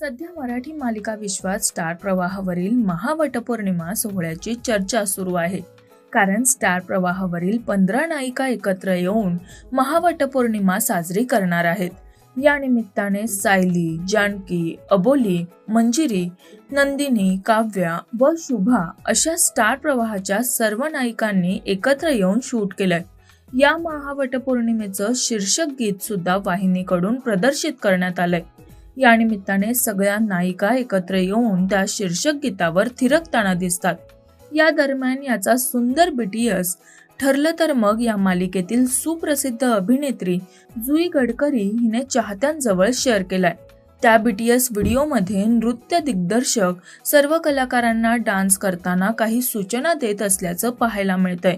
सध्या मराठी मालिका विश्वात स्टार प्रवाहावरील महावटपौर्णिमा सोहळ्याची चर्चा सुरू आहे. कारण स्टार प्रवाहावरील पंधरा नायिका एकत्र येऊन महावटपौर्णिमा साजरी करणार आहेत. या निमित्ताने सायली जानकी अबोली मंजिरी नंदिनी काव्या व शुभा अशा स्टार प्रवाहाच्या सर्व नायिकांनी एकत्र येऊन शूट केलंय. या महावटपौर्णिमेचं शीर्षक गीत सुद्धा वाहिनीकडून प्रदर्शित करण्यात आलंय. या निमित्ताने सगळ्या नायिका एकत्र येऊन त्या शीर्षक गीतावर थिरकताना दिसतात. या दरम्यान याचा सुंदर बीटीएस ठरलं तर मग या मालिकेतील सुप्रसिद्ध अभिनेत्री जुई गडकरी हिने चाहत्यांजवळ शेअर केलाय. त्या बीटीएस व्हिडिओमध्ये नृत्य दिग्दर्शक सर्व कलाकारांना डान्स करताना काही सूचना देत असल्याचं पाहायला मिळतंय.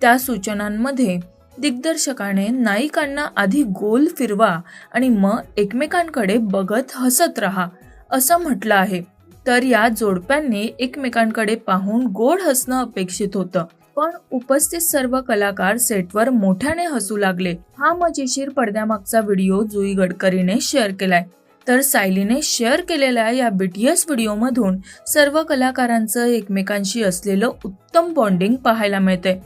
त्या सूचनांमध्ये दिग्दर्शकाने नायिकांना आधी गोल फिरवा आणि मग एकमेकांकडे बघत हसत राहा असं म्हटलं आहे. तर या जोडप्यांनी एकमेकांकडे पाहून गोड हसणं अपेक्षित होतं. पण उपस्थित सर्व कलाकार सेटवर मोठ्याने हसू लागले. हा मजेशीर पडद्यामागचा व्हिडिओ जुई गडकरीने शेअर केलाय. तर सायलीने शेअर केलेल्या या बीटीएस व्हिडिओमधून सर्व कलाकारांचं एकमेकांशी असलेलं उत्तम बॉन्डिंग पाहायला मिळतंय.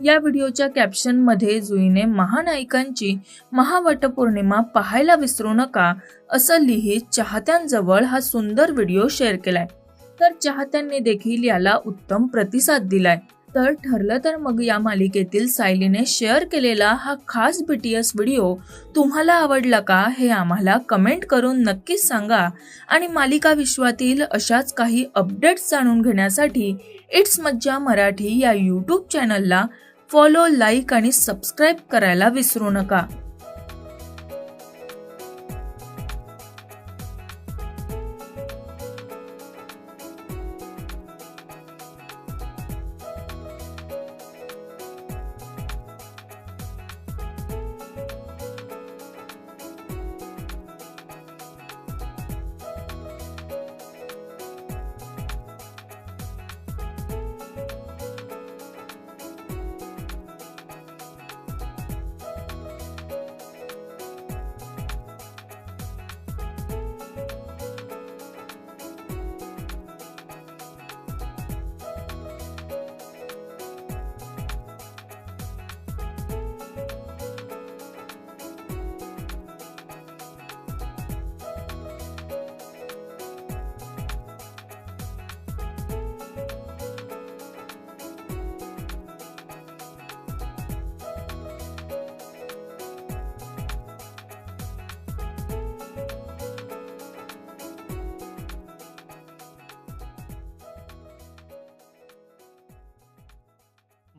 या व्हिडिओच्या कॅप्शनमध्ये जुईने महानायिकांची महावटपौर्णिमा पाहायला विसरू नका असं लिहित चाहत्यांजवळ हा सुंदर व्हिडिओ शेअर केलाय. तर चाहत्यांनी देखील याला उत्तम प्रतिसाद दिलाय. तर ठरलं तर मग या मालिकेतील सायलीने शेअर केलेला हा खास बीटीएस व्हिडिओ तुम्हाला आवडला का हे आम्हाला कमेंट करून नक्कीच सांगा आणि मालिका विश्वातील अशाच काही अपडेट्स जाणून घेण्यासाठी इट्स मज्जा मराठी या यूट्यूब चॅनलला फॉलो लाईक आणि सबस्क्राईब करायला विसरू नका.